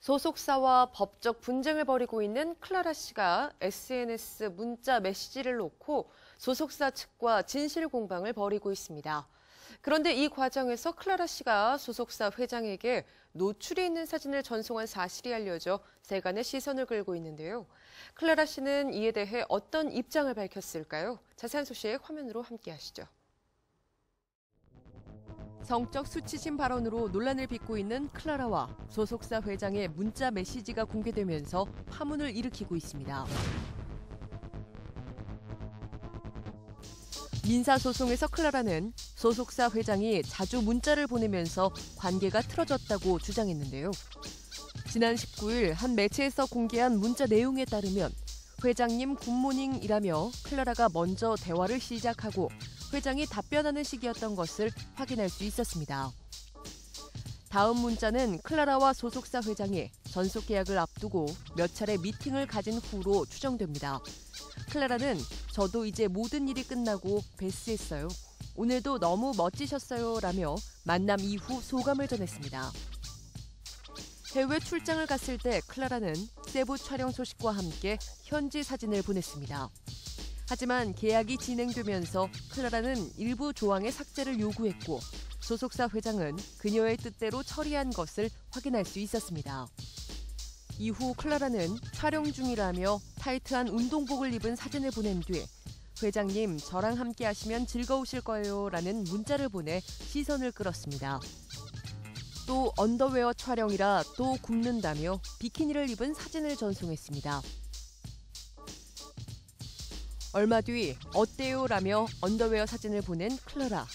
소속사와 법적 분쟁을 벌이고 있는 클라라 씨가 SNS 문자 메시지를 놓고 소속사 측과 진실 공방을 벌이고 있습니다. 그런데 이 과정에서 클라라 씨가 소속사 회장에게 노출이 있는 사진을 전송한 사실이 알려져 세간의 시선을 끌고 있는데요. 클라라 씨는 이에 대해 어떤 입장을 밝혔을까요? 자세한 소식 화면으로 함께 하시죠. 성적 수치심 발언으로 논란을 빚고 있는 클라라와 소속사 회장의 문자 메시지가 공개되면서 파문을 일으키고 있습니다. 민사소송에서 클라라는 소속사 회장이 자주 문자를 보내면서 관계가 틀어졌다고 주장했는데요. 지난 19일 한 매체에서 공개한 문자 내용에 따르면 회장님 굿모닝이라며 클라라가 먼저 대화를 시작하고 회장이 답변하는 시기였던 것을 확인할 수 있었습니다. 다음 문자는 클라라와 소속사 회장이 전속 계약을 앞두고 몇 차례 미팅을 가진 후로 추정됩니다. 클라라는 저도 이제 모든 일이 끝나고 베스했어요. 오늘도 너무 멋지셨어요. 라며 만남 이후 소감을 전했습니다. 해외 출장을 갔을 때 클라라는 세부 촬영 소식과 함께 현지 사진을 보냈습니다. 하지만 계약이 진행되면서 클라라는 일부 조항의 삭제를 요구했고 소속사 회장은 그녀의 뜻대로 처리한 것을 확인할 수 있었습니다. 이후 클라라는 촬영 중이라며 타이트한 운동복을 입은 사진을 보낸 뒤 회장님 저랑 함께 하시면 즐거우실 거예요 라는 문자를 보내 시선을 끌었습니다. 또 언더웨어 촬영이라 또 굽는다며 비키니를 입은 사진을 전송했습니다. 얼마 뒤 어때요 라며 언더웨어 사진을 보낸 클라라.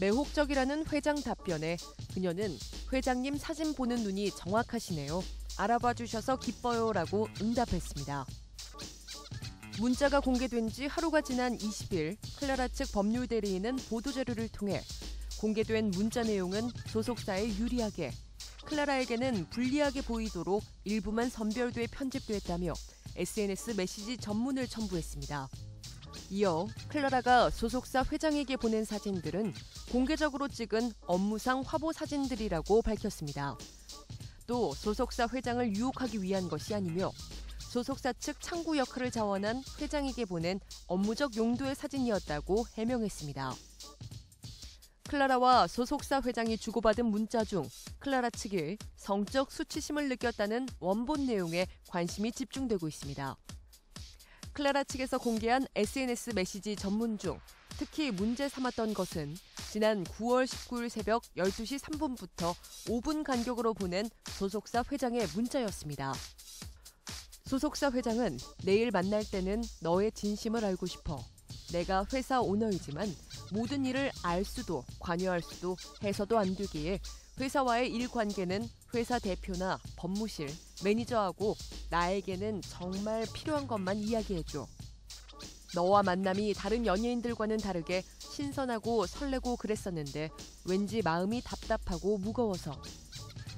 매혹적이라는 회장 답변에 그녀는 회장님 사진 보는 눈이 정확하시네요. 알아봐 주셔서 기뻐요 라고 응답했습니다. 문자가 공개된 지 하루가 지난 20일 클라라 측 법률 대리인은 보도 자료를 통해 공개된 문자 내용은 소속사에 유리하게 클라라에게는 불리하게 보이도록 일부만 선별돼 편집됐다며 SNS 메시지 전문을 첨부했습니다. 이어 클라라가 소속사 회장에게 보낸 사진들은 공개적으로 찍은 업무상 화보 사진들이라고 밝혔습니다. 또 소속사 회장을 유혹하기 위한 것이 아니며 소속사 측 창구 역할을 자원한 회장에게 보낸 업무적 용도의 사진이었다고 해명했습니다. 클라라와 소속사 회장이 주고받은 문자 중 클라라 측이 성적 수치심을 느꼈다는 원본 내용에 관심이 집중되고 있습니다. 클라라 측에서 공개한 SNS 메시지 전문 중 특히 문제 삼았던 것은 지난 9월 19일 새벽 12시 3분부터 5분 간격으로 보낸 소속사 회장의 문자였습니다. 소속사 회장은 내일 만날 때는 너의 진심을 알고 싶어. 내가 회사 오너이지만 모든 일을 알 수도 관여할 수도 해서도 안 되기에 회사와의 일 관계는 회사 대표나 법무실, 매니저하고 나에게는 정말 필요한 것만 이야기해줘. 너와 만남이 다른 연예인들과는 다르게 신선하고 설레고 그랬었는데 왠지 마음이 답답하고 무거워서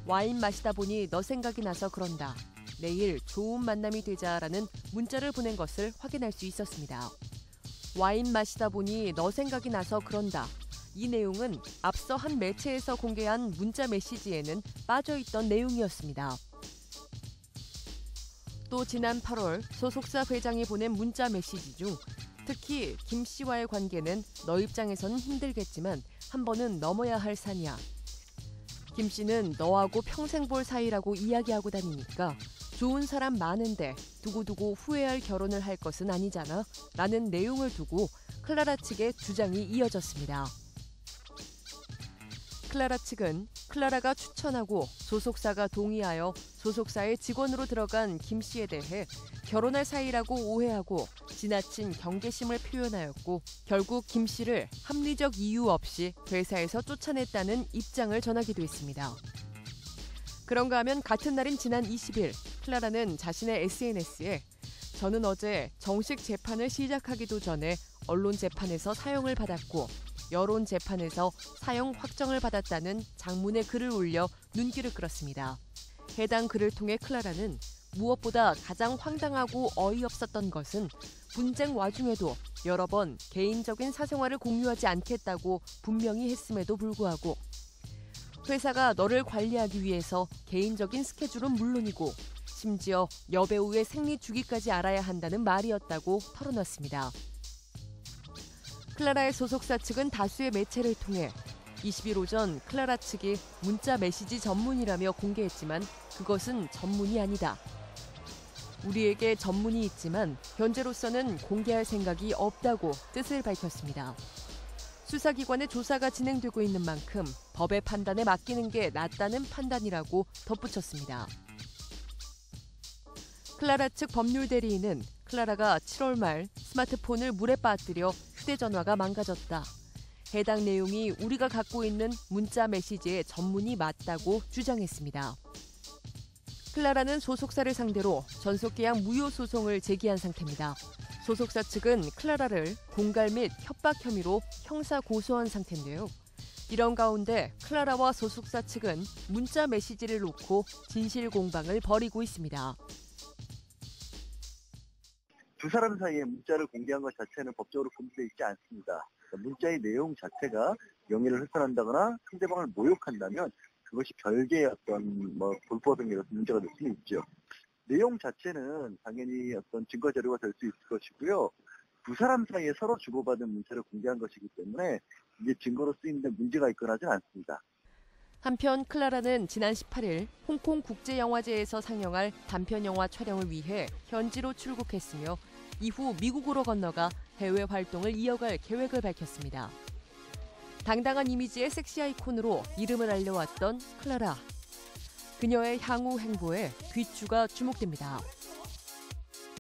와인 마시다 보니 너 생각이 나서 그런다. 내일 좋은 만남이 되자라는 문자를 보낸 것을 확인할 수 있었습니다. 와인 마시다 보니 너 생각이 나서 그런다. 이 내용은 앞서 한 매체에서 공개한 문자 메시지에는 빠져 있던 내용이었습니다. 또 지난 8월 소속사 회장이 보낸 문자 메시지 중 특히 김 씨와의 관계는 너 입장에서는 힘들겠지만 한 번은 넘어야 할 산이야. 김 씨는 너하고 평생 볼 사이라고 이야기하고 다니니까 좋은 사람 많은데 두고두고 후회할 결혼을 할 것은 아니잖아. 라는 내용을 두고 클라라 측의 주장이 이어졌습니다. 클라라 측은 클라라가 추천하고 소속사가 동의하여 소속사의 직원으로 들어간 김 씨에 대해 결혼할 사이라고 오해하고 지나친 경계심을 표현하였고 결국 김 씨를 합리적 이유 없이 회사에서 쫓아냈다는 입장을 전하기도 했습니다. 그런가 하면 같은 날인 지난 20일 클라라는 자신의 SNS에 저는 어제 정식 재판을 시작하기도 전에 언론 재판에서 사형을 받았고 여론 재판에서 사형 확정을 받았다는 장문의 글을 올려 눈길을 끌었습니다. 해당 글을 통해 클라라는 무엇보다 가장 황당하고 어이없었던 것은 분쟁 와중에도 여러 번 개인적인 사생활을 공유하지 않겠다고 분명히 했음에도 불구하고 회사가 너를 관리하기 위해서 개인적인 스케줄은 물론이고 심지어 여배우의 생리 주기까지 알아야 한다는 말이었다고 털어놨습니다. 클라라의 소속사 측은 다수의 매체를 통해 20일 오전 클라라 측이 문자 메시지 전문이라며 공개했지만 그것은 전문이 아니다. 우리에게 전문이 있지만 현재로서는 공개할 생각이 없다고 뜻을 밝혔습니다. 수사기관의 조사가 진행되고 있는 만큼 법의 판단에 맡기는 게 낫다는 판단이라고 덧붙였습니다. 클라라 측 법률 대리인은 클라라가 7월 말 스마트폰을 물에 빠뜨려 휴대전화가 망가졌다. 해당 내용이 우리가 갖고 있는 문자 메시지의 전문이 맞다고 주장했습니다. 클라라는 소속사를 상대로 전속계약 무효 소송을 제기한 상태입니다. 소속사 측은 클라라를 공갈 및 협박 혐의로 형사 고소한 상태인데요. 이런 가운데 클라라와 소속사 측은 문자 메시지를 놓고 진실 공방을 벌이고 있습니다. 두 사람 사이에 문자를 공개한 것 자체는 법적으로 금지되어 있지 않습니다. 그러니까 문자의 내용 자체가 명예를 훼손한다거나 상대방을 모욕한다면 그것이 별개의 어떤 뭐 불법행위로서 문제가 될 수는 있죠. 내용 자체는 당연히 어떤 증거 자료가 될 수 있을 것이고요. 두 사람 사이에 서로 주고받은 문자를 공개한 것이기 때문에 이게 증거로 쓰이는데 문제가 있거나 하진 않습니다. 한편 클라라는 지난 18일 홍콩 국제영화제에서 상영할 단편 영화 촬영을 위해 현지로 출국했으며 이후 미국으로 건너가 해외 활동을 이어갈 계획을 밝혔습니다. 당당한 이미지의 섹시 아이콘으로 이름을 알려왔던 클라라. 그녀의 향후 행보에 귀추가 주목됩니다.